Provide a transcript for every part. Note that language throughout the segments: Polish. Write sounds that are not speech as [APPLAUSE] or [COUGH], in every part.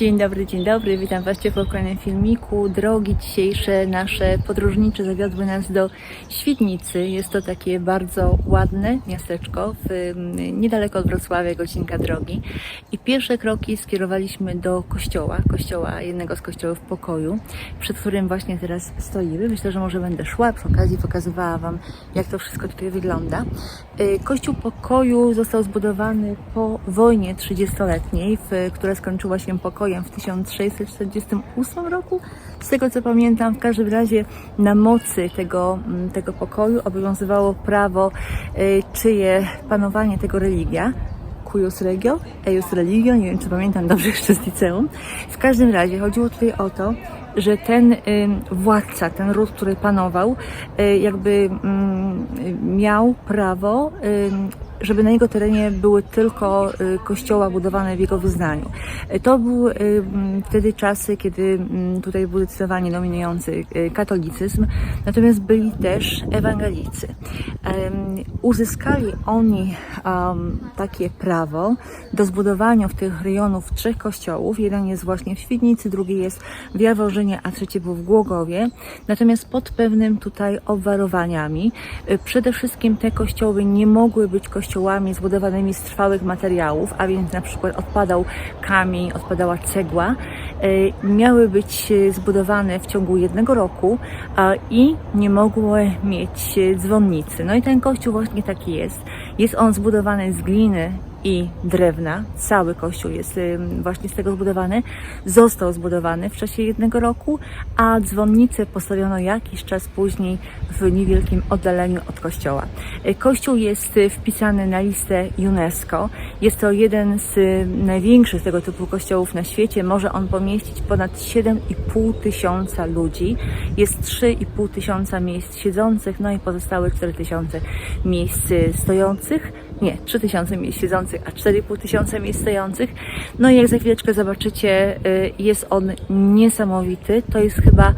Dzień dobry, dzień dobry, witam Was w kolejnym filmiku. Drogi dzisiejsze nasze podróżnicze zawiodły nas do Świdnicy. Jest to takie bardzo ładne miasteczko, w, mm, niedaleko od Wrocławia, godzinka drogi. I pierwsze kroki skierowaliśmy do kościoła, kościoła, jednego z kościołów w pokoju, przed którym właśnie teraz stoimy. Myślę, że może będę szła, przy okazji pokazywała Wam, jak to wszystko tutaj wygląda. Y, Kościół pokoju został zbudowany po wojnie 30-letniej, w- która skończyła się w 1648 roku. Z tego co pamiętam, w każdym razie na mocy tego, mm, tego pokoju obowiązywało prawo, y, czyje panowanie tego religia. Cuius regio, eius religio, nie wiem czy pamiętam dobrze [LAUGHS] jeszcze z liceum. W każdym razie chodziło tutaj o to, że ten ym, władca, ten ród, który panował, y, jakby ym, miał prawo, żeby na jego terenie były tylko y, kościoła budowane w jego wyznaniu. Y, To były wtedy czasy, kiedy ym, tutaj był zdecydowanie dominujący y, katolicyzm, natomiast byli też ewangelicy. Uzyskali oni takie prawo do zbudowania w tych rejonów trzech kościołów. Jeden jest właśnie w Świdnicy, drugi jest w Jaworzynie, a trzeci był w Głogowie. Natomiast pod pewnym tutaj obwarowaniami. Przede wszystkim te kościoły nie mogły być kościołami zbudowanymi z trwałych materiałów, a więc na przykład odpadał kamień, odpadała cegła. Y, Miały być y, zbudowane w ciągu jednego roku i nie mogły mieć y, dzwonnicy. No i ten kościół właśnie taki jest. Jest on zbudowany z gliny i drewna. Cały kościół jest właśnie z tego zbudowany. Został zbudowany w czasie jednego roku, a dzwonnicę postawiono jakiś czas później w niewielkim oddaleniu od kościoła. Y, Kościół jest y, wpisany na listę UNESCO. Jest to jeden z y, największych tego typu kościołów na świecie. Może on pomieścić ponad 7,5 tysiąca ludzi. Jest 3,5 tysiąca miejsc siedzących, no i pozostałe 4 tysiące miejsc stojących. Nie, 3 tysiące miejsc siedzących, a 4,5 tysiąca miejsc stojących. No i jak za chwileczkę zobaczycie, y, jest on niesamowity. To jest chyba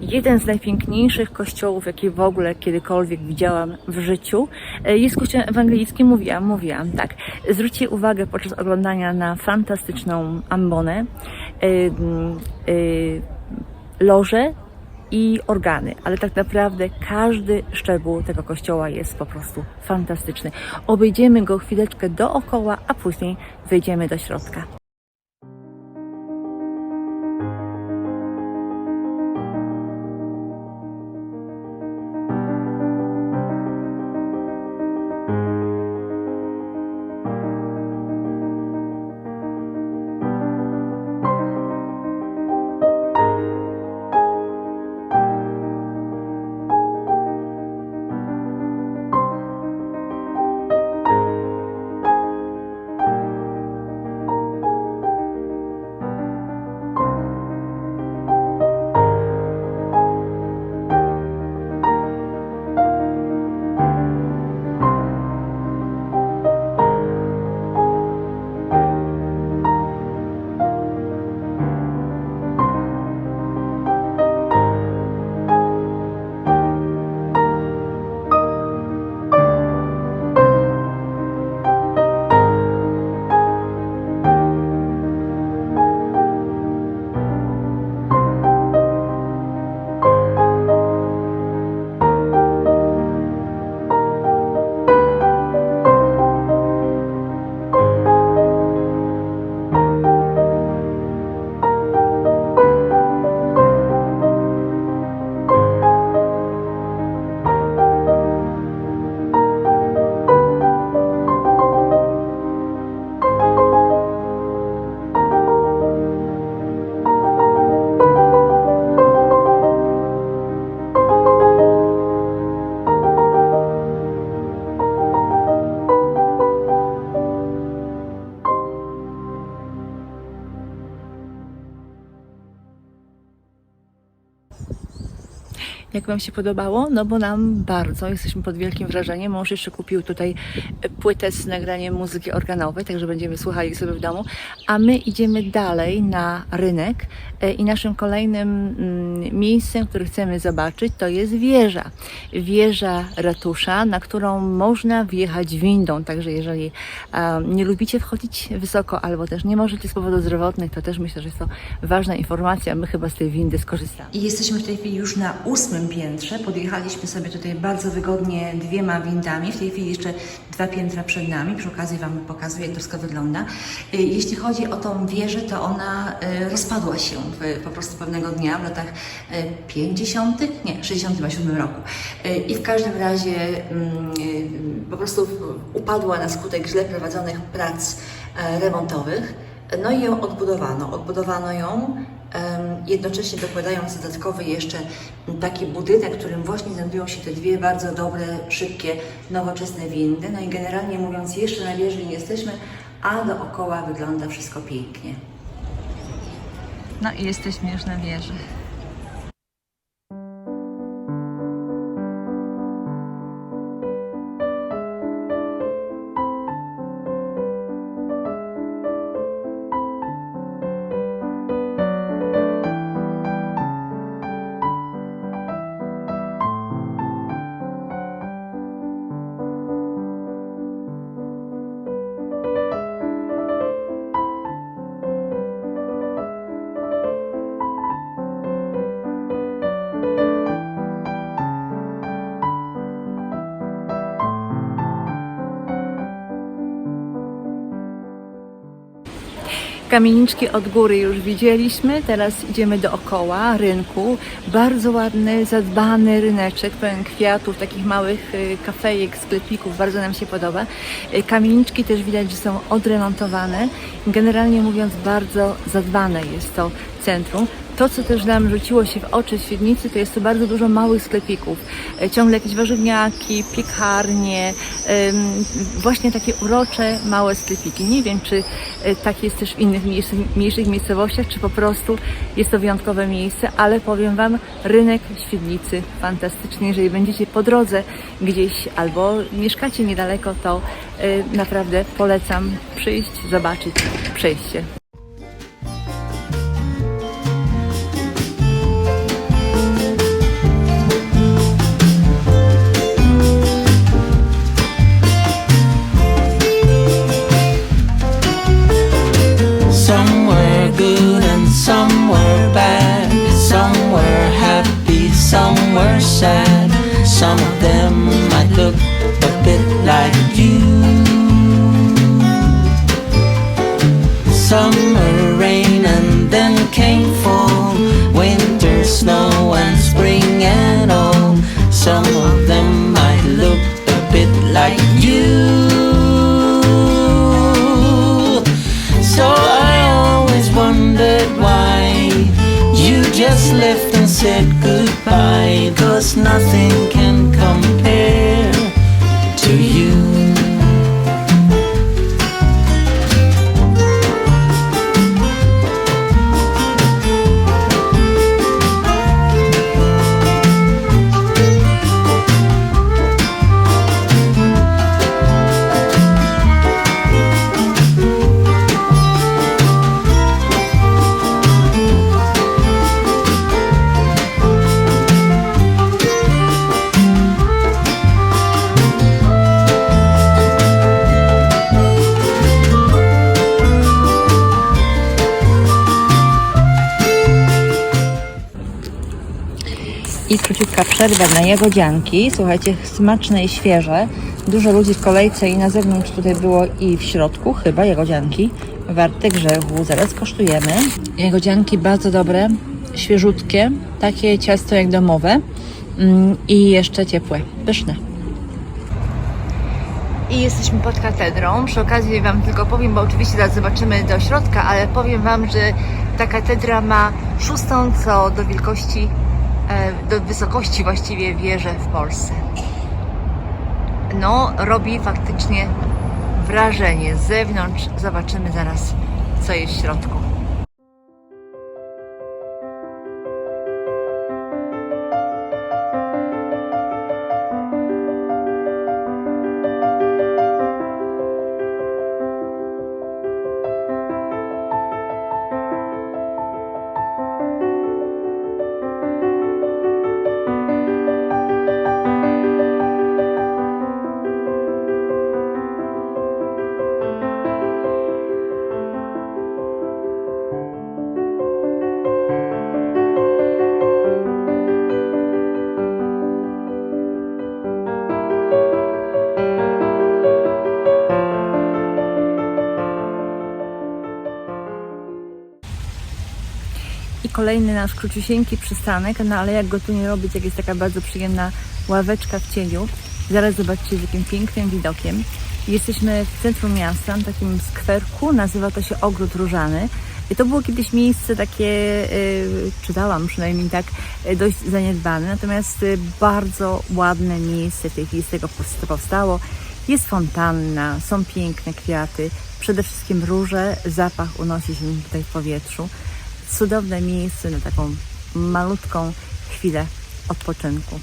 jeden z najpiękniejszych kościołów, jakie w ogóle kiedykolwiek widziałam w życiu. E, Jest kościołem ewangelickim, mówiłam, mówiłam, tak. Zwróćcie uwagę podczas oglądania na fantastyczną ambonę, y, y, loże i organy, ale tak naprawdę każdy szczegół tego kościoła jest po prostu fantastyczny. Obejdziemy go chwileczkę dookoła, a później wejdziemy do środka. Wam się podobało? No bo nam bardzo, jesteśmy pod wielkim wrażeniem. Mąż jeszcze kupił tutaj płytę z nagraniem muzyki organowej, także będziemy słuchali sobie w domu. A my idziemy dalej na rynek e, i naszym kolejnym mm, miejscem, które chcemy zobaczyć, to jest wieża. Wieża ratusza, na którą można wjechać windą. Także jeżeli e, nie lubicie wchodzić wysoko albo też nie możecie z powodów zdrowotnych, to też myślę, że jest to ważna informacja. My chyba z tej windy skorzystamy. I jesteśmy w tej chwili już na ósmym piętrze. Podjechaliśmy sobie tutaj bardzo wygodnie dwiema windami. W tej chwili jeszcze dwa piętra przed nami. Przy okazji Wam pokazuję, jak to wszystko wygląda. Y, Jeśli chodzi o tą wieżę, to ona y, rozpadła się po prostu pewnego dnia w latach y, 50., nie, 67 roku. Y, I w każdym razie mm, y, po prostu upadła na skutek źle prowadzonych prac e, remontowych. No i ją odbudowano. Odbudowano ją jednocześnie dokładając dodatkowy jeszcze taki budynek, w którym właśnie znajdują się te dwie bardzo dobre, szybkie, nowoczesne windy. No i generalnie mówiąc, jeszcze na wieży nie jesteśmy, a dookoła wygląda wszystko pięknie. No i jesteśmy już na wieży. Kamieniczki od góry już widzieliśmy, teraz idziemy dookoła rynku. Bardzo ładny, zadbany ryneczek, pełen kwiatów, takich małych y, kafejek, sklepików, bardzo nam się podoba. Y, Kamieniczki też widać, że są odremontowane. Generalnie mówiąc, bardzo zadbane jest to centrum. To, co też nam rzuciło się w oczy w Świdnicy, to jest to bardzo dużo małych sklepików. E, Ciągle jakieś warzywniaki, piekarnie, właśnie takie urocze, małe sklepiki. Nie wiem, czy e, tak jest też w innych mniejszych, mniejszych miejscowościach, czy po prostu jest to wyjątkowe miejsce, ale powiem Wam, rynek Świdnicy fantastycznie. Jeżeli będziecie po drodze gdzieś albo mieszkacie niedaleko, to e, naprawdę polecam przyjść, zobaczyć, przejść Cause nothing can przerwa na jagodzianki. Słuchajcie, smaczne i świeże. Dużo ludzi w kolejce i na zewnątrz tutaj było i w środku chyba jagodzianki. Warte grzechu. Zaraz kosztujemy. Jagodzianki bardzo dobre, świeżutkie. Takie ciasto jak domowe. Mm, I jeszcze ciepłe. Pyszne. I jesteśmy pod katedrą. Przy okazji Wam tylko powiem, bo oczywiście zaraz zobaczymy do środka, ale powiem Wam, że ta katedra ma szóstą co do wielkości, do wysokości właściwie wieżę w Polsce. No, robi faktycznie wrażenie. Z zewnątrz zobaczymy zaraz, co jest w środku. Kolejny nasz króciusieńki przystanek, no ale jak go tu nie robić, jak jest taka bardzo przyjemna ławeczka w cieniu. Zaraz zobaczcie z jakim pięknym widokiem. Jesteśmy w centrum miasta, na takim skwerku, nazywa to się Ogród Różany. I to było kiedyś miejsce takie, y, czytałam przynajmniej tak, y, dość zaniedbane, natomiast y, bardzo ładne miejsce w tej chwili z tego powst- powstało. Jest fontanna, są piękne kwiaty, przede wszystkim róże, zapach unosi się tutaj w powietrzu. Cudowne miejsce na taką malutką chwilę odpoczynku.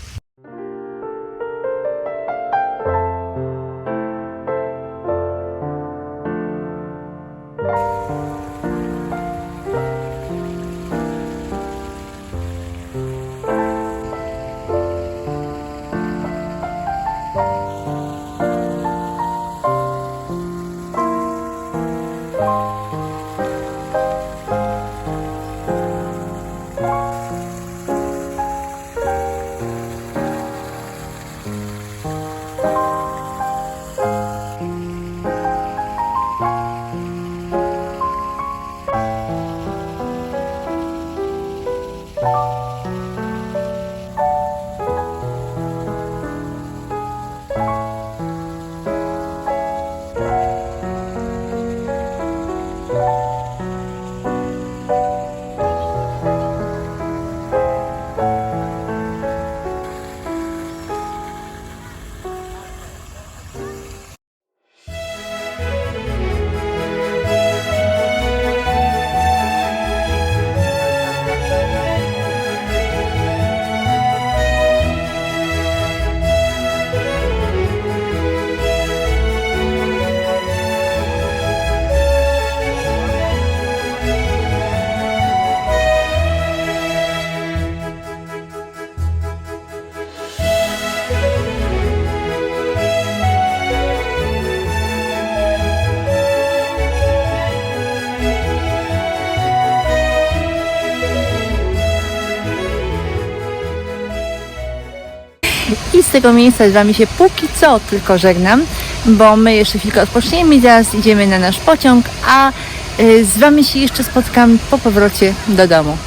Z tego miejsca z Wami się póki co tylko żegnam, bo my jeszcze chwilkę odpoczniemy i zaraz idziemy na nasz pociąg, a y, z Wami się jeszcze spotkam po powrocie do domu.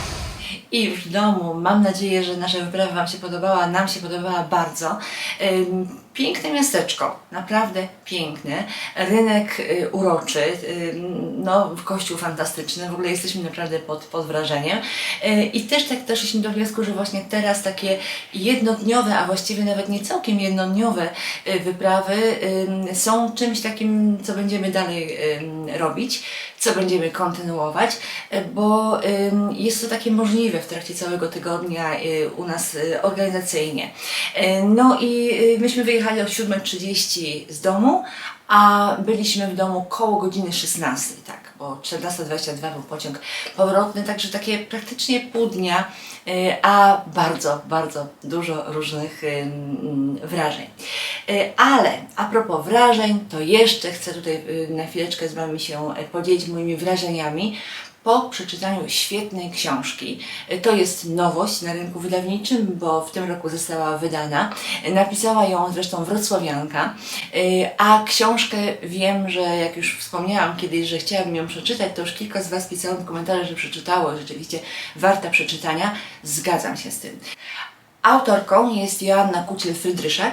I już w domu. Mam nadzieję, że nasza wyprawa Wam się podobała. Nam się podobała bardzo. Piękne miasteczko, naprawdę piękne. Rynek y, uroczy, ym, no kościół fantastyczny. W ogóle jesteśmy naprawdę pod, pod wrażeniem. Y, I też tak doszliśmy do wniosku, że właśnie teraz takie jednodniowe, a właściwie nawet nie całkiem jednodniowe y, wyprawy są czymś takim, co będziemy dalej robić, co będziemy kontynuować, y, bo jest to takie możliwe w trakcie całego tygodnia y, u nas y, organizacyjnie. Y, No i y, myśmy wyjechali o 7.30 z domu, a byliśmy w domu koło godziny 16, tak, bo 14.22 był pociąg powrotny, także takie praktycznie pół dnia, y, a bardzo, bardzo dużo różnych y, wrażeń. Y, Ale a propos wrażeń, to jeszcze chcę tutaj na chwileczkę z Wami się podzielić moimi wrażeniami po przeczytaniu świetnej książki. To jest nowość na rynku wydawniczym, bo w tym roku została wydana. Napisała ją zresztą wrocławianka, Y, a książkę wiem, że jak już wspomniałam kiedyś, że chciałabym ją przeczytać, to już kilka z Was pisało w komentarzach, że przeczytało, rzeczywiście warta przeczytania. Zgadzam się z tym. Autorką jest Joanna Kuciel-Frydryszak,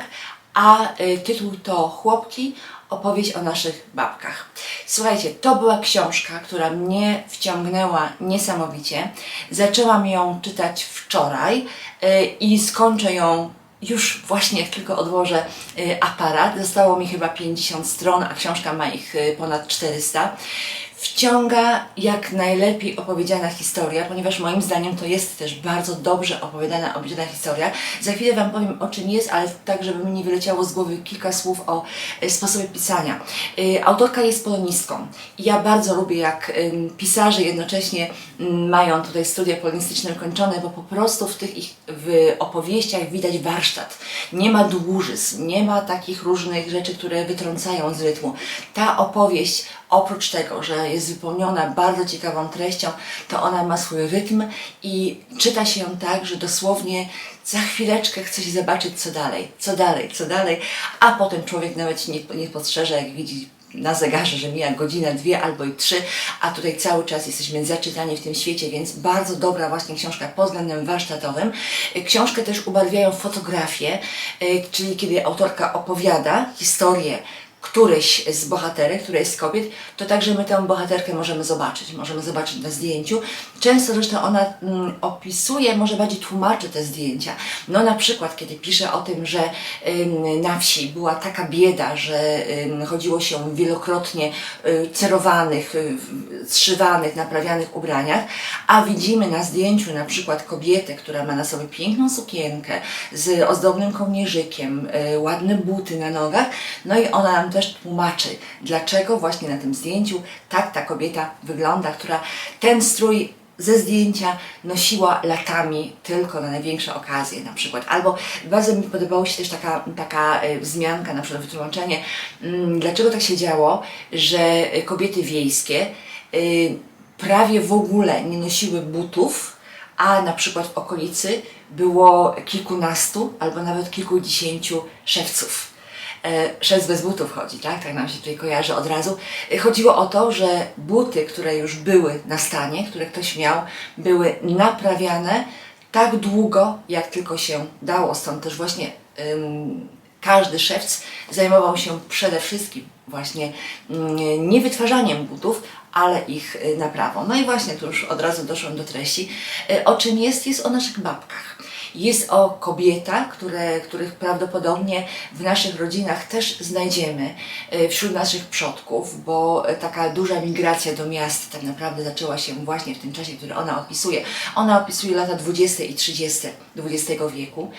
a y, tytuł to Chłopki, opowieść o naszych babkach. Słuchajcie, to była książka, która mnie wciągnęła niesamowicie. Zaczęłam ją czytać wczoraj y, i skończę ją już właśnie jak tylko odłożę y, aparat. Zostało mi chyba 50 stron, a książka ma ich y, ponad 400 wciąga jak najlepiej opowiedziana historia, ponieważ moim zdaniem to jest też bardzo dobrze opowiadana, opowiedziana historia. Za chwilę Wam powiem o czym jest, ale tak, żeby mi nie wyleciało z głowy kilka słów o e, sposobie pisania. E, Autorka jest polonistką ja bardzo lubię, jak pisarze jednocześnie mm, mają tutaj studia polonistyczne kończone, bo po prostu w tych ich w opowieściach widać warsztat. Nie ma dłużyzn, nie ma takich różnych rzeczy, które wytrącają z rytmu. Ta opowieść oprócz tego, że jest wypełniona bardzo ciekawą treścią, to ona ma swój rytm i czyta się ją tak, że dosłownie za chwileczkę chce się zobaczyć, co dalej, co dalej, co dalej, a potem człowiek nawet nie, nie postrzeże, jak widzi na zegarze, że mija godzina, dwie albo i trzy, a tutaj cały czas jesteśmy zaczytani w tym świecie, więc bardzo dobra właśnie książka pod względem warsztatowym. Książkę też ubarwiają fotografie, y, czyli kiedy autorka opowiada historię któryś z bohaterek, którejś z kobiet, to także my tę bohaterkę możemy zobaczyć. Możemy zobaczyć na zdjęciu. Często zresztą ona mm, opisuje, może bardziej tłumaczy te zdjęcia. No na przykład, kiedy pisze o tym, że na wsi była taka bieda, że chodziło się wielokrotnie y, cerowanych, y, zszywanych, naprawianych ubraniach, a widzimy na zdjęciu na przykład kobietę, która ma na sobie piękną sukienkę z ozdobnym kołnierzykiem, y, ładne buty na nogach, no i ona też tłumaczy, dlaczego właśnie na tym zdjęciu tak ta kobieta wygląda, która ten strój ze zdjęcia nosiła latami tylko na największe okazje na przykład. Albo bardzo mi podobała się też taka, taka y, wzmianka, na przykład wytłumaczenie, mm, dlaczego tak się działo, że kobiety wiejskie y, prawie w ogóle nie nosiły butów, a na przykład w okolicy było kilkunastu albo nawet kilkudziesięciu szewców. E, Szewc bez butów chodzi, tak? Tak nam się tutaj kojarzy od razu. E, Chodziło o to, że buty, które już były na stanie, które ktoś miał, były naprawiane tak długo, jak tylko się dało. Stąd też właśnie ym, każdy szewc zajmował się przede wszystkim właśnie mm, nie wytwarzaniem butów, ale ich y, naprawą. No i właśnie tu już od razu doszłam do treści. O czym jest? Jest o naszych babkach. Jest o kobietach, które, których prawdopodobnie w naszych rodzinach też znajdziemy y, wśród naszych przodków, bo taka duża migracja do miast tak naprawdę zaczęła się właśnie w tym czasie, który ona opisuje. Ona opisuje lata 20 i 30 XX wieku.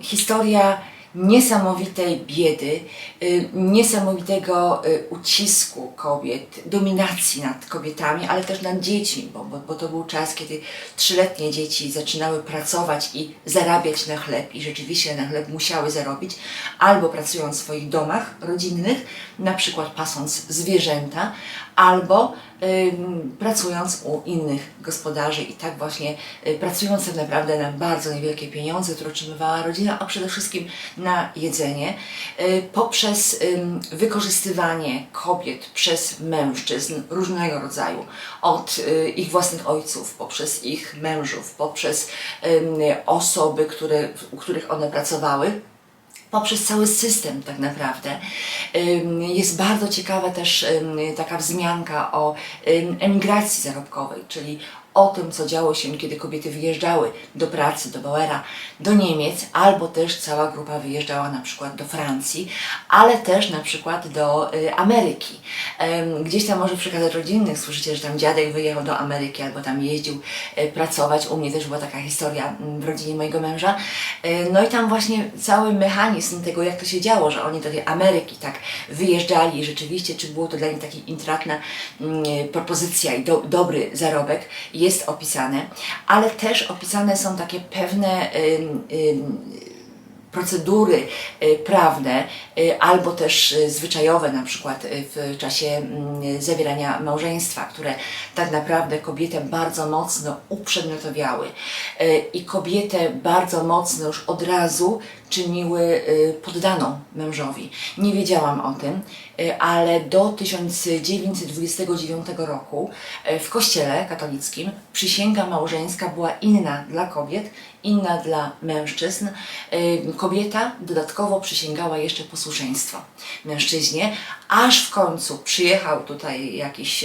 Historia niesamowitej biedy, y, niesamowitego y, ucisku kobiet, dominacji nad kobietami, ale też nad dziećmi, bo, bo, bo to był czas, kiedy trzyletnie dzieci zaczynały pracować i zarabiać na chleb i rzeczywiście na chleb musiały zarobić, albo pracując w swoich domach rodzinnych, na przykład pasąc zwierzęta, albo ym, pracując u innych gospodarzy i tak właśnie y, pracując tak naprawdę na bardzo niewielkie pieniądze, które otrzymywała rodzina, a przede wszystkim na jedzenie, y, poprzez wykorzystywanie kobiet przez mężczyzn różnego rodzaju, od y, ich własnych ojców, poprzez ich mężów, poprzez osoby, które, u których one pracowały poprzez cały system tak naprawdę. Jest bardzo ciekawa też taka wzmianka o emigracji zarobkowej, czyli o tym, co działo się, kiedy kobiety wyjeżdżały do pracy, do Bauera, do Niemiec, albo też cała grupa wyjeżdżała na przykład do Francji, ale też na przykład do y, Ameryki. Gdzieś tam może w przekazach rodzinnych słyszycie, że tam dziadek wyjechał do Ameryki, albo tam jeździł y, pracować. U mnie też była taka historia mm, w rodzinie mojego męża. Y, No i tam właśnie cały mechanizm tego, jak to się działo, że oni do tej Ameryki tak wyjeżdżali rzeczywiście, czy było to dla nich taka intratna mm, propozycja i do, dobry zarobek, jest opisane, ale też opisane są takie pewne procedury y, prawne y, albo też y, zwyczajowe, na przykład w czasie mm, zawierania małżeństwa, które tak naprawdę kobietę bardzo mocno uprzedmiotowiały i kobietę bardzo mocno już od razu czyniły y, poddaną mężowi. Nie wiedziałam o tym, y, ale do 1929 roku y, w kościele katolickim przysięga małżeńska była inna dla kobiet, inna dla mężczyzn. Kobieta dodatkowo przysięgała jeszcze posłuszeństwo mężczyźnie, aż w końcu przyjechał tutaj jakiś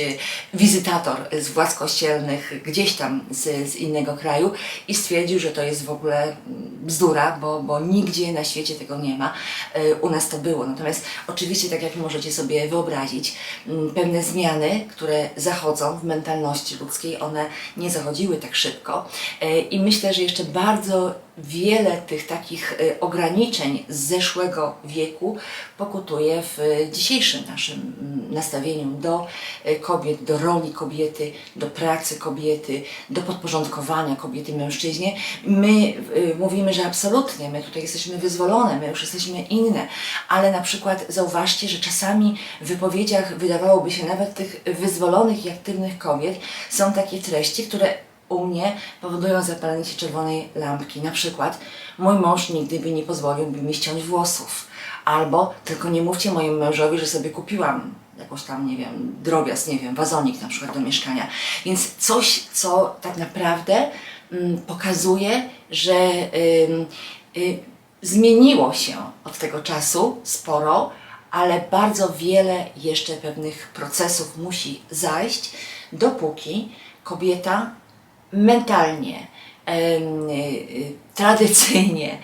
wizytator z władz kościelnych gdzieś tam z, z innego kraju i stwierdził, że to jest w ogóle mm, bzdura, bo, bo nigdzie na świecie tego nie ma. Y, U nas to było. Natomiast oczywiście, tak jak możecie sobie wyobrazić, mm, pewne zmiany, które zachodzą w mentalności ludzkiej, one nie zachodziły tak szybko. Y, I myślę, że jeszcze bardzo wiele tych takich y, ograniczeń z zeszłego wieku pokutuje w y, dzisiejszym naszym mm, nastawieniu do y, kobiet, do roli kobiety, do pracy kobiety, do podporządkowania kobiety mężczyźnie. My mówimy, że absolutnie, my tutaj jesteśmy wyzwolone, my już jesteśmy inne, ale na przykład zauważcie, że czasami w wypowiedziach wydawałoby się nawet tych wyzwolonych i aktywnych kobiet są takie treści, które u mnie powodują zapalenie się czerwonej lampki. Na przykład, mój mąż nigdy by nie pozwolił by mi ściąć włosów. Albo, tylko nie mówcie mojemu mężowi, że sobie kupiłam jakąś tam, nie wiem, drobiazg, nie wiem, wazonik na przykład do mieszkania. Więc coś, co tak naprawdę mm, pokazuje, że ym, y, zmieniło się od tego czasu sporo, ale bardzo wiele jeszcze pewnych procesów musi zajść, dopóki kobieta mentalnie, y, tradycyjnie,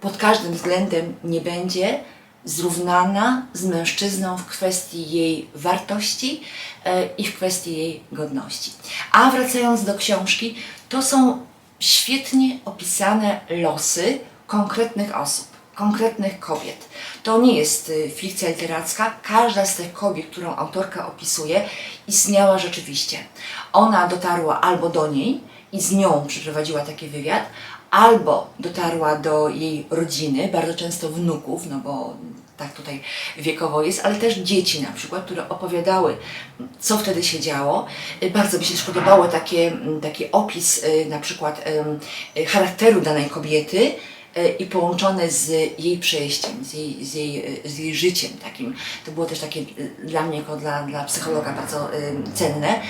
pod każdym względem nie będzie zrównana z mężczyzną w kwestii jej wartości e, i w kwestii jej godności. A wracając do książki, to są świetnie opisane losy konkretnych osób, konkretnych kobiet. To nie jest y, fikcja literacka. Każda z tych kobiet, którą autorka opisuje, istniała rzeczywiście. Ona dotarła albo do niej i z nią przeprowadziła taki wywiad, albo dotarła do jej rodziny, bardzo często wnuków, no bo tak tutaj wiekowo jest, ale też dzieci na przykład, które opowiadały, co wtedy się działo. Y, Bardzo mi się też podobało takie, mm, taki opis y, na przykład charakteru danej kobiety, i połączone z jej przejściem, z jej, z jej, y, z jej życiem takim. To było też takie y, dla mnie, jako dla, dla psychologa bardzo cenne.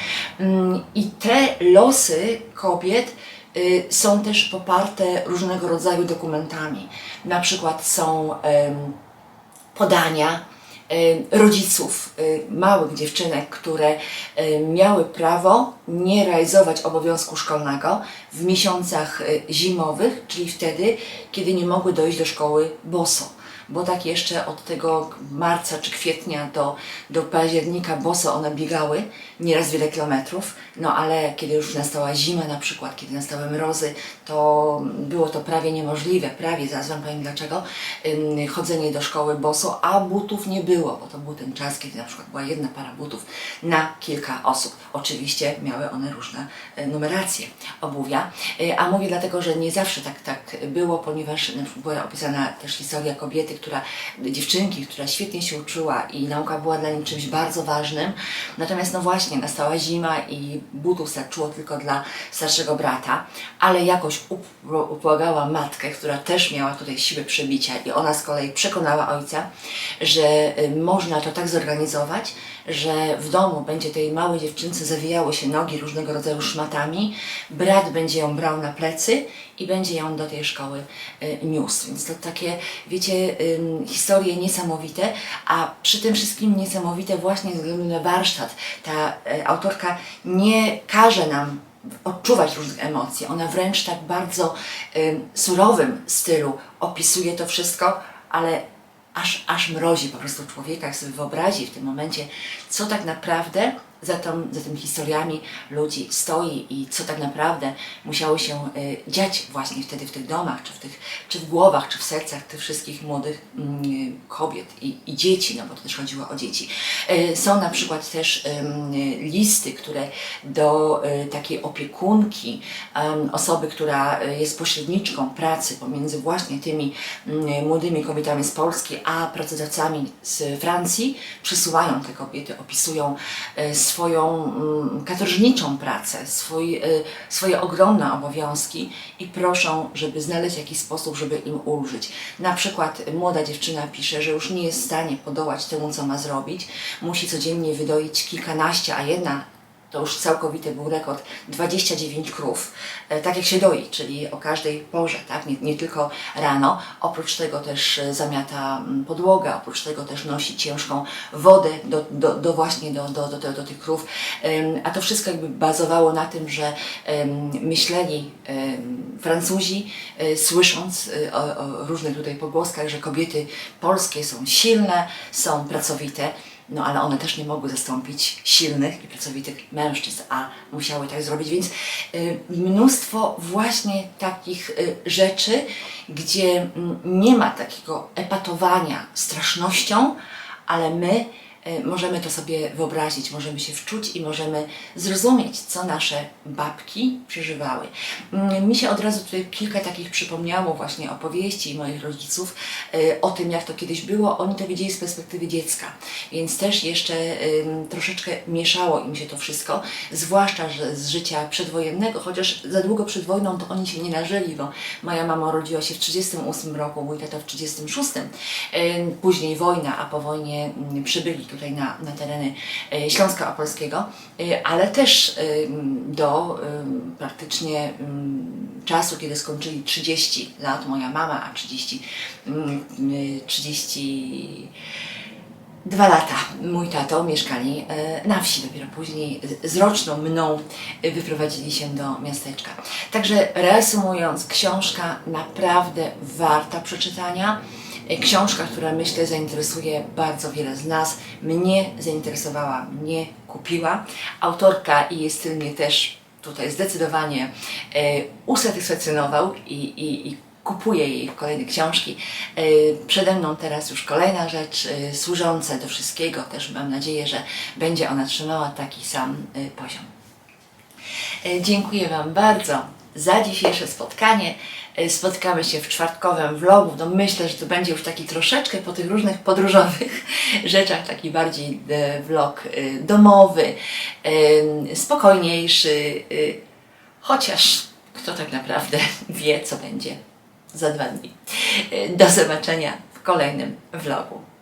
Ym, I te losy kobiet są też poparte różnego rodzaju dokumentami. Na przykład są podania rodziców y, małych dziewczynek, które y, miały prawo nie realizować obowiązku szkolnego w miesiącach y, zimowych, czyli wtedy, kiedy nie mogły dojść do szkoły boso. Bo tak jeszcze od tego marca czy kwietnia do, do października boso one biegały, nieraz wiele kilometrów, no ale kiedy już nastała zima na przykład, kiedy nastały mrozy, to było to prawie niemożliwe, prawie, zaraz Wam powiem dlaczego, chodzenie do szkoły boso, a butów nie było, bo to był ten czas, kiedy na przykład była jedna para butów na kilka osób. Oczywiście miały one różne e, numeracje obuwia, E, a mówię dlatego, że nie zawsze tak, tak było, ponieważ była opisana też historia kobiety, która, dziewczynki, która świetnie się uczyła i nauka była dla niej czymś bardzo ważnym, natomiast no właśnie nastała zima i butów starczyło tylko dla starszego brata, ale jakoś up- ubłagała matkę, która też miała tutaj siłę przebicia i ona z kolei przekonała ojca, że y, można to tak zorganizować, że w domu będzie tej małej dziewczynce zawijały się nogi różnego rodzaju szmatami, brat będzie ją brał na plecy i będzie ją do tej szkoły y, niósł. Więc to takie, wiecie, historie niesamowite, a przy tym wszystkim niesamowite właśnie ze względu na warsztat. Ta y, autorka nie każe nam odczuwać różnych emocji. Ona wręcz tak bardzo ym, surowym stylu opisuje to wszystko, ale aż, aż mrozi po prostu człowieka, jak sobie wyobrazi w tym momencie, co tak naprawdę za, tą, za tymi historiami ludzi stoi i co tak naprawdę musiało się y, dziać właśnie wtedy w tych domach, czy w, tych, czy w głowach, czy w sercach tych wszystkich młodych mm, kobiet i, i dzieci, no bo to też chodziło o dzieci. Y, są na przykład też y, listy, które do y, takiej opiekunki, em, osoby, która y, jest pośredniczką pracy pomiędzy właśnie tymi mm, młodymi kobietami z Polski, a pracodawcami z Francji, przysyłają te kobiety, opisują e, swoją mm, katorżniczą pracę, swój, e, swoje ogromne obowiązki i proszą, żeby znaleźć jakiś sposób, żeby im ulżyć. Na przykład młoda dziewczyna pisze, że już nie jest w stanie podołać temu, co ma zrobić, musi codziennie wydoić kilkanaście, a jedna to już całkowity był rekord 29 krów, e, tak jak się doi, czyli o każdej porze, tak? nie, nie tylko rano. Oprócz tego też e, zamiata mm, podłogę, oprócz tego też nosi ciężką wodę do, do, do właśnie do, do, do, do, tych krów. A to wszystko jakby bazowało na tym, że myśleli Francuzi, e, słysząc o, o różnych tutaj pogłoskach, że kobiety polskie są silne, są pracowite. No ale one też nie mogły zastąpić silnych i pracowitych mężczyzn, a musiały tak zrobić, więc y, mnóstwo właśnie takich y, rzeczy, gdzie mm, nie ma takiego epatowania strasznością, ale my możemy to sobie wyobrazić, możemy się wczuć i możemy zrozumieć, co nasze babki przeżywały. Mm, Mi się od razu tutaj kilka takich przypomniało właśnie opowieści moich rodziców y, o tym, jak to kiedyś było. Oni to widzieli z perspektywy dziecka, więc też jeszcze troszeczkę mieszało im się to wszystko, zwłaszcza z życia przedwojennego, chociaż za długo przed wojną to oni się nie nażyli, bo moja mama urodziła się w 1938 roku, mój tata w 1936, Ym, później wojna, a po wojnie ym, przybyli tutaj na, na tereny e, Śląska Opolskiego, e, ale też em, do praktycznie em, czasu, kiedy skończyli 30 lat, moja mama, a 30, em, e, 30 Dwa lata mój tato mieszkali e, na wsi, dopiero później z- roczną mną e, wyprowadzili się do miasteczka. Także reasumując, książka naprawdę warta przeczytania. E, Książka, która myślę zainteresuje bardzo wiele z nas. Mnie zainteresowała, mnie kupiła. Autorka i jej styl mnie też tutaj zdecydowanie e, usatysfakcjonował i, i, i kupuję jej kolejne książki. E, Przede mną teraz już kolejna rzecz, służąca do wszystkiego. Też mam nadzieję, że będzie ona trzymała taki sam poziom. Dziękuję Wam bardzo za dzisiejsze spotkanie. E, Spotkamy się w czwartkowym vlogu. No myślę, że to będzie już taki troszeczkę po tych różnych podróżowych [LAUGHS] rzeczach, taki bardziej e, vlog e, domowy, spokojniejszy, chociaż kto tak naprawdę [LAUGHS] wie, co będzie za dwa dni. Do zobaczenia w kolejnym vlogu.